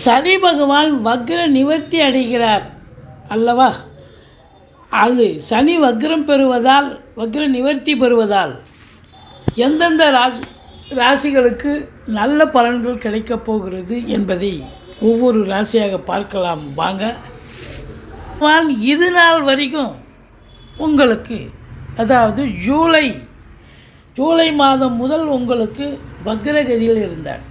சனி பகவான் வக்ர நிவர்த்தி அடைகிறார். அல்லவா? அது சனி வக்ரம் பெறுவதால் வக்ர நிவர்த்தி பெறுவதால் எந்தெந்த ராசி ராசிகளுக்கு நல்ல பலன்கள் கிடைக்கப் போகிறது என்பதை ஒவ்வொரு ராசியாக பார்க்கலாம். வாங்க. இது நாள் வரைக்கும் உங்களுக்கு அதாவது ஜூலை ஜூலை மாதம் முதல் உங்களுக்கு வக்ரகதியில் இருந்தார்.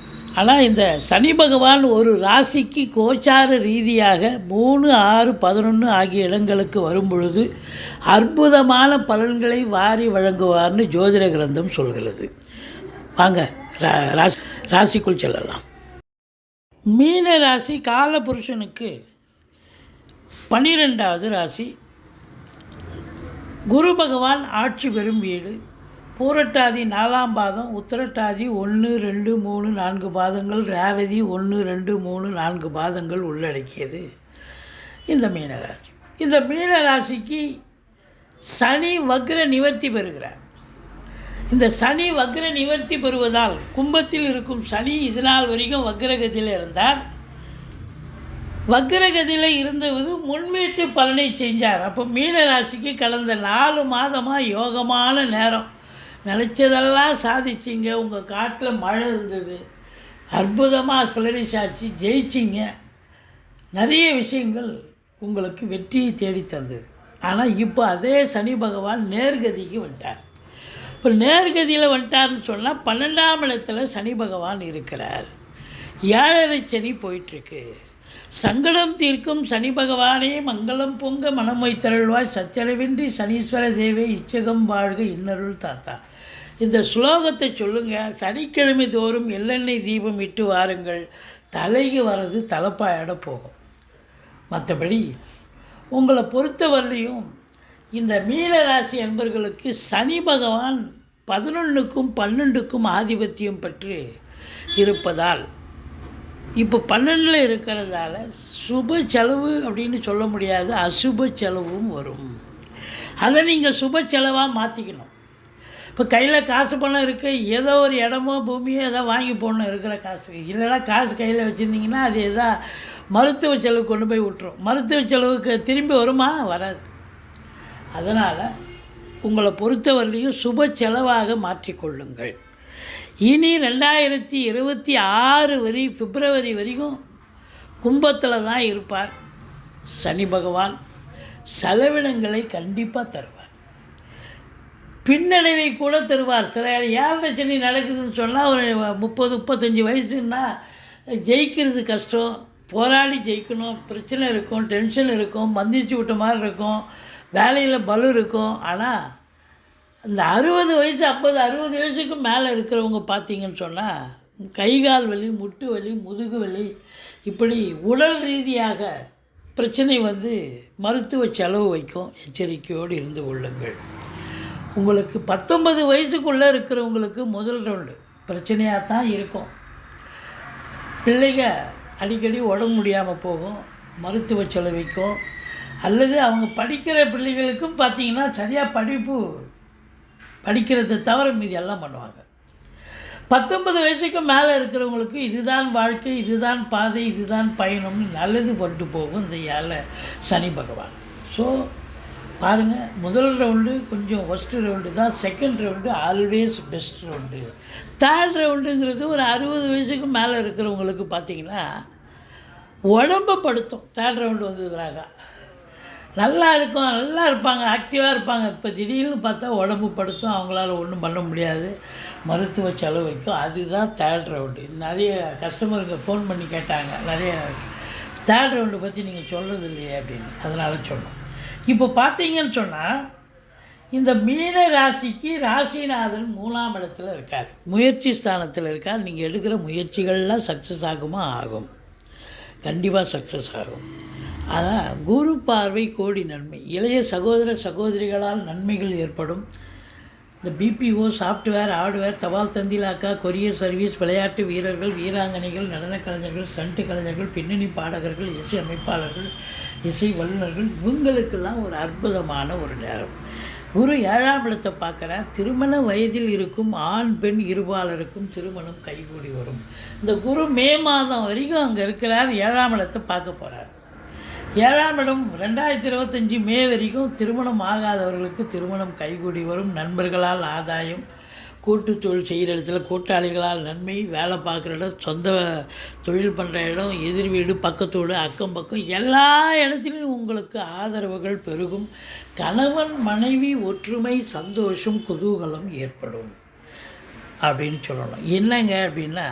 ஆனால் இந்த சனி பகவான் ஒரு ராசிக்கு கோச்சார ரீதியாக மூணு ஆறு பதினொன்று ஆகிய இடங்களுக்கு வரும் பொழுது அற்புதமான பலன்களை வாரி வழங்குவார்னு ஜோதிட கிரந்தம் சொல்கிறது. வாங்க ரா ராசி ராசிக்குள் செல்லலாம். மீன ராசி காலபுருஷனுக்கு பன்னிரெண்டாவது ராசி. குரு பகவான் ஆட்சி பெறும் வீடு. பூரட்டாதி நாலாம் பாதம் உத்திரட்டாதி ஒன்று ரெண்டு மூணு நான்கு பாதங்கள் ரேவதி ஒன்று ரெண்டு மூணு நான்கு பாதங்கள் உள்ளடக்கியது. இந்த மீனராசி. இந்த மீனராசிக்கு சனி வக்ர நிவர்த்தி பெறுகிறார். இந்த சனி வக்ர நிவர்த்தி பெறுவதால் கும்பத்தில் இருக்கும் சனி இதனால் வரைக்கும் வக்ரகத்தில் இருந்தார். வக்ரகதியில் இருந்தவது முன்மீட்டு பலனை செஞ்சார். அப்போ மீனராசிக்கு கடந்த நாலு மாதமாக யோகமான நேரம். நினச்சதெல்லாம் சாதிச்சிங்க. உங்கள் காட்டில் மழை இருந்தது. அற்புதமாக ஃப்ளரிஷ் சாட்சி ஜெயிச்சிங்க. நிறைய விஷயங்கள் உங்களுக்கு வெற்றியை தேடி தந்தது. ஆனால் இப்போ அதே சனி பகவான் நேர்கதிக்கு வந்துட்டார். இப்போ நேர்கதியில் வந்துட்டார்னு சொன்னால் பன்னெண்டாம் இடத்துல சனி பகவான் இருக்கிறார். ஏழரை சனி போயிட்டுருக்கு. சங்கடம் தீர்க்கும் சனி பகவானே மங்களம் பொங்க மனம் தருள்வாய் சச்சரவின்றி சனீஸ்வர தேவே இச்சகம் வாழ்க இன்னருள் தாத்தா. இந்த ஸ்லோகத்தை சொல்லுங்கள் சனிக்கிழமை தோறும் எள்ளெண்ணெய் தீபம் இட்டு வாருங்கள். தலைக்கு வர்றது தலைப்பாயிட போகும். மற்றபடி உங்களை பொறுத்தவரையிலையும் இந்த மீன ராசி சனி பகவான் பதினொன்றுக்கும் பன்னெண்டுக்கும் ஆதிபத்தியம் பெற்று இருப்பதால் இப்போ பன்னெண்டில் இருக்கிறதால சுப செலவு அப்படின்னு சொல்ல முடியாது அசுப செலவும் வரும். அதை நீங்கள் சுப செலவாக மாற்றிக்கணும் இப்போ கையில் காசு பணம் இருக்குது ஏதோ ஒரு இடமோ பூமியோ ஏதோ வாங்கி போடணும் இருக்கிற காசு. இல்லைனா காசு கையில் வச்சுருந்தீங்கன்னா அது எதா மருத்துவ செலவு கொண்டு போய் விட்டுரும். மருத்துவ செலவுக்கு திரும்பி வருமா? வராது. அதனால் உங்களை பொறுத்தவரையிலையும் சுப செலவாக மாற்றிக்கொள்ளுங்கள் இனி ரெண்டாயிரத்தி இருபத்தி ஆறு வரை பிப்ரவரி வரைக்கும் கும்பத்தில் தான் இருப்பார் சனி பகவான். செலவினங்களை கண்டிப்பாக தருவார். பின்னடைவை கூட தருவார். சில ஏழரை சனி நடக்குதுன்னு சொன்னால் ஒரு முப்பது முப்பத்தஞ்சு வயசுன்னா ஜெயிக்கிறது கஷ்டம். போராடி ஜெயிக்கணும். பிரச்சனை இருக்கும் டென்ஷன் இருக்கும் மந்திரிச்சு விட்ட மாதிரி இருக்கும் வேலையில் பலு இருக்கும். ஆனால் இந்த அறுபது வயசு ஐம்பது அறுபது வயசுக்கு மேலே இருக்கிறவங்க பார்த்தீங்கன்னு சொன்னால் கை கால் வலி முட்டு வலி முதுகு வலி இப்படி உடல் ரீதியாக பிரச்சனை வந்து மருத்துவ செலவு வைக்கும். எச்சரிக்கையோடு இருந்து கொள்ளுங்கள். உங்களுக்கு பத்தொன்பது வயசுக்குள்ளே இருக்கிறவங்களுக்கு முதல் ரவுண்டு. பிரச்சனையாக தான் இருக்கும். பிள்ளைங்க அடிக்கடி உடம்பு முடியாமல் போகும். மருத்துவ செலவிக்கும் அல்லது அவங்க படிக்கிற பிள்ளைகளுக்கும் பார்த்தீங்கன்னா சரியாக படிப்பு படிக்கிறதை தவிர மீதி எல்லாம் பண்ணுவாங்க. பத்தொன்பது வயசுக்கு மேலே இருக்கிறவங்களுக்கு இதுதான் வாழ்க்கை இதுதான் பாதை இதுதான் பயணம்னு நல்லது கொண்டு போகும் இந்த ஏழை சனி பகவான். ஸோ பாருங்கள் முதல் ரவுண்டு கொஞ்சம் ஃபஸ்ட்டு ரவுண்டு தான் second round always best round third ரவுண்டுங்கிறது ஒரு அறுபது வயசுக்கு மேலே இருக்கிறவங்களுக்கு பார்த்தீங்கன்னா உடம்பை படுத்தும். தேர்ட் ரவுண்டு வந்ததுனாக்கா. நல்லா இருக்கும் நல்லா இருப்பாங்க ஆக்டிவாக இருப்பாங்க. இப்போ திடீர்னு பார்த்தா உடம்பு படுத்தும் அவங்களால ஒன்றும் பண்ண முடியாது. மருத்துவ செலவு வைக்கும். அதுதான் தேர்ட் ரவுண்டு நிறைய கஸ்டமருங்க ஃபோன் பண்ணி கேட்டாங்க. நிறைய தேர்ட் ரவுண்டு பற்றி நீங்கள் சொல்கிறது இல்லையே அப்படின்னு. அதனால் சொன்னோம் இப்போ பார்த்தீங்கன்னு சொன்னால் இந்த மீன ராசிக்கு ராசிநாதன் மூணாம் இடத்துல இருக்கார். முயற்சி ஸ்தானத்தில் இருக்கார். நீங்கள் எடுக்கிற முயற்சிகள்லாம் சக்ஸஸ் ஆகுமா? ஆகும். கண்டிப்பாக சக்ஸஸ் ஆகும். அதான் குரு பார்வை கோடி நன்மை. இளைய சகோதர சகோதரிகளால் நன்மைகள் ஏற்படும். இந்த பிபிஓ சாஃப்ட்வேர் ஹார்ட்வேர் தபால் தந்திலாக்கா கொரியர் சர்வீஸ் விளையாட்டு வீரர்கள் வீராங்கனைகள் நடனக் கலைஞர்கள் ஸ்டண்ட்டு கலைஞர்கள் பின்னணி பாடகர்கள் இசை அமைப்பாளர்கள் இசை வல்லுநர்கள் இவங்களுக்கெல்லாம் ஒரு அற்புதமான ஒரு நேரம். குரு ஏழாம் இடத்தை பார்க்குறார். திருமண வயதில் இருக்கும் ஆண் பெண் இருபாலருக்கும் திருமணம் கைகூடி வரும். இந்த குரு மே மாதம் வரைக்கும் அங்கே இருக்கிறார். ஏழாம் இடத்தை பார்க்க போகிறார் ஏழாம் இடம் ரெண்டாயிரத்தி இருபத்தஞ்சி மே வரைக்கும் திருமணம் ஆகாதவர்களுக்கு திருமணம் கைகூடி வரும். நண்பர்களால் ஆதாயம் கூட்டு தொழில் செய்கிற இடத்துல கூட்டாளிகளால் நன்மை வேலை பார்க்குற இடம் சொந்த தொழில் பண்ணுற இடம் எதிர் வீடு பக்கத்தோடு அக்கம் பக்கம் எல்லா இடத்துலையும் உங்களுக்கு ஆதரவுகள் பெருகும். கணவன் மனைவி ஒற்றுமை சந்தோஷம் குதூகலம் ஏற்படும் அப்படின்னு சொல்லணும். என்னங்க அப்படின்னா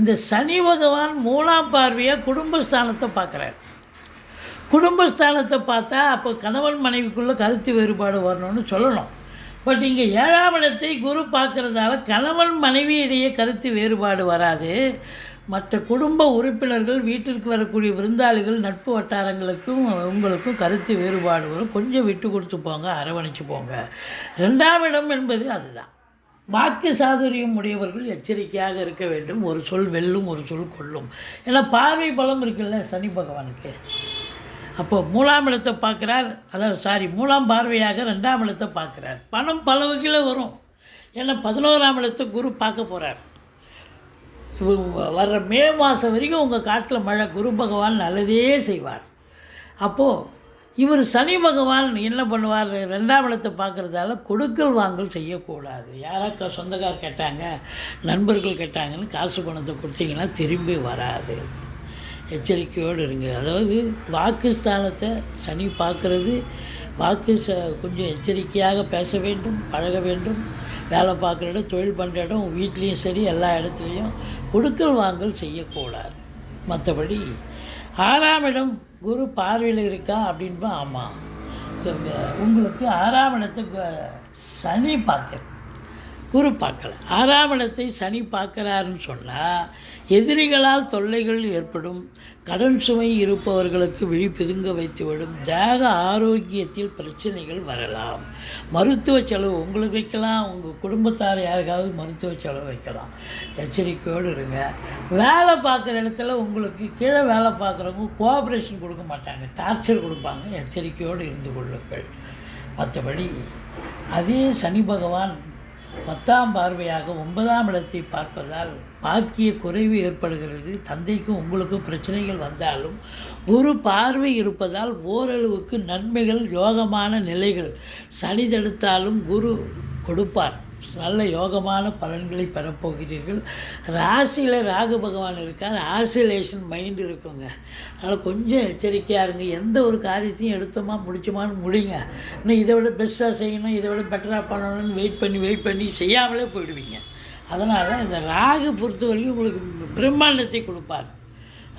இந்த சனி பகவான் மூணாம் பார்வையாக குடும்பஸ்தானத்தை பார்க்குறார். குடும்பஸ்தானத்தை பார்த்தா அப்போ கணவன் மனைவிக்குள்ளே கருத்து வேறுபாடு வரணும்னு சொல்லணும். பட் இங்கே ஏழாம் இடத்தை குரு பார்க்குறதால கணவன் மனைவியிடையே கருத்து வேறுபாடு வராது. மற்ற குடும்ப உறுப்பினர்கள் வீட்டிற்கு வரக்கூடிய விருந்தாளிகள் நட்பு வட்டாரங்களுக்கும் உங்களுக்கும் கருத்து வேறுபாடு வரும். கொஞ்சம் விட்டு கொடுத்து போங்க அரவணைச்சு போங்க. ரெண்டாம் இடம் என்பது அதுதான். வாக்கு சாதுரியம் உடையவர்கள் எச்சரிக்கையாக இருக்க வேண்டும். ஒரு சொல் வெல்லும் ஒரு சொல் கொல்லும் ஏன்னா பார்வை பலம் இருக்குல்ல சனி பகவானுக்கு. அப்போ மூலாம் இடத்தை பார்க்குறார். அதாவது சாரி மூலாம் பார்வையாக ரெண்டாம் இடத்தை பார்க்குறார். பணம் பல வகையில் வரும். ஏன்னா பதினோராம் இடத்தை குரு பார்க்க போகிறார் வர்ற மே மாதம் வரைக்கும் உங்கள் காட்டில் மழை குரு பகவான் நல்லதே செய்வார். அப்போது இவர் சனி பகவான் என்ன பண்ணுவார்? ரெண்டாம் இடத்தை பார்க்குறதால கொடுக்கல் வாங்கல் செய்யக்கூடாது. யாராக்கா சொந்தக்கார் கேட்டாங்க நண்பர்கள் கேட்டாங்கன்னு காசு பணத்தை கொடுத்தீங்கன்னா திரும்பி வராது. எச்சரிக்கையோடு இருங்க. அதாவது வாக்குஸ்தானத்தை சனி பார்க்குறது வாக்கு ச கொஞ்சம் எச்சரிக்கையாக பேச வேண்டும் பழக வேண்டும் வேலை பார்க்குற இடம் தொழில் பண்ணுற இடம் வீட்லேயும் சரி எல்லா இடத்துலையும் கொடுக்கல் வாங்கல் செய்யக்கூடாது. மற்றபடி ஆறாம் இடம் குரு பார்வையில் இருக்கா அப்படின்பா ஆமாம் உங்களுக்கு ஆறாம் இடத்தை சனி பார்க்குறது குரு பார்க்கல. ஆறாம் இடத்தை சனி பார்க்குறாருன்னு சொன்னால் எதிரிகளால் தொல்லைகள் ஏற்படும். கடன் சுமை இருப்பவர்களுக்கு விழி பிதுங்க வைத்துவிடும். தேக ஆரோக்கியத்தில் பிரச்சனைகள் வரலாம். மருத்துவ செலவு உங்களுக்கு வைக்கலாம். உங்கள் குடும்பத்தார் யாருக்காவது மருத்துவ செலவு வைக்கலாம். எச்சரிக்கையோடு இருங்க. வேலை பார்க்குற இடத்துல உங்களுக்கு கீழே வேலை பார்க்குறவங்க கோஆப்ரேஷன் கொடுக்க மாட்டாங்க. டார்ச்சர் கொடுப்பாங்க. எச்சரிக்கையோடு இருந்து கொள்ளுங்கள். மற்றபடி அதே சனி பகவான் பத்தாம் பார்வையாக ஒன்பதாம் இடத்தை பார்ப்பதால் பாக்கிய குறைவு ஏற்படுகிறது. தந்தைக்கும் உங்களுக்கும் பிரச்சனைகள் வந்தாலும் குரு பார்வை இருப்பதால் ஓரளவுக்கு நன்மைகள் யோகமான நிலைகள் சனி தடுத்தாலும் குரு கொடுப்பார். நல்ல யோகமான பலன்களை பெறப்போகிறீர்கள். ராசியில் ராகு பகவான் இருக்கார். ஆசிலேஷன் மைண்டு இருக்குங்க. அதனால் கொஞ்சம் எச்சரிக்கையாக இருங்க. எந்த ஒரு காரியத்தையும் எடுத்தோமா முடிச்சோமான்னு முடிங்க. இன்னும் இதை விட பெஸ்ட்டாக செய்யணும் இதை விட பெட்டராக பண்ணணும்னு வெயிட் பண்ணி வெயிட் பண்ணி செய்யாமலே போயிடுவீங்க. அதனால் இந்த ராகு பொறுத்தவரையும் உங்களுக்கு பிரம்மாண்டத்தை கொடுப்பார்.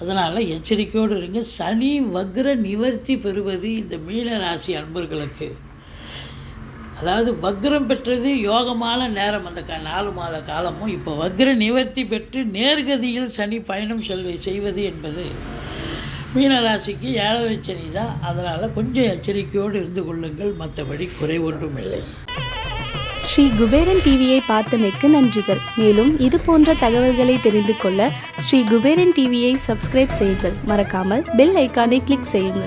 அதனால் எச்சரிக்கையோடு இருங்க. சனி வக்ர நிவர்த்தி பெறுவது இந்த மீன ராசி அன்பர்களுக்கு. அதாவது வக்ரம் பெற்றது யோகமான நேரம். அந்த க நாலு மாத காலமும் இப்போ வக்ர நிவர்த்தி பெற்று நேர்கதியில் சனி பயணம் செல்வ செய்வது என்பது மீனராசிக்கு ஏழரை சனி தான். அதனால் கொஞ்சம் எச்சரிக்கையோடு இருந்து கொள்ளுங்கள். மற்றபடி குறை ஒன்றும் இல்லை. ஸ்ரீ குபேரன் டிவியை பார்த்தமைக்கு நன்றிகள். மேலும் இது போன்ற தகவல்களை தெரிந்து கொள்ள ஸ்ரீ குபேரன் டிவியை சப்ஸ்கிரைப் செய்யுங்கள். மறக்காமல் பெல் ஐக்கானை கிளிக் செய்யுங்கள்.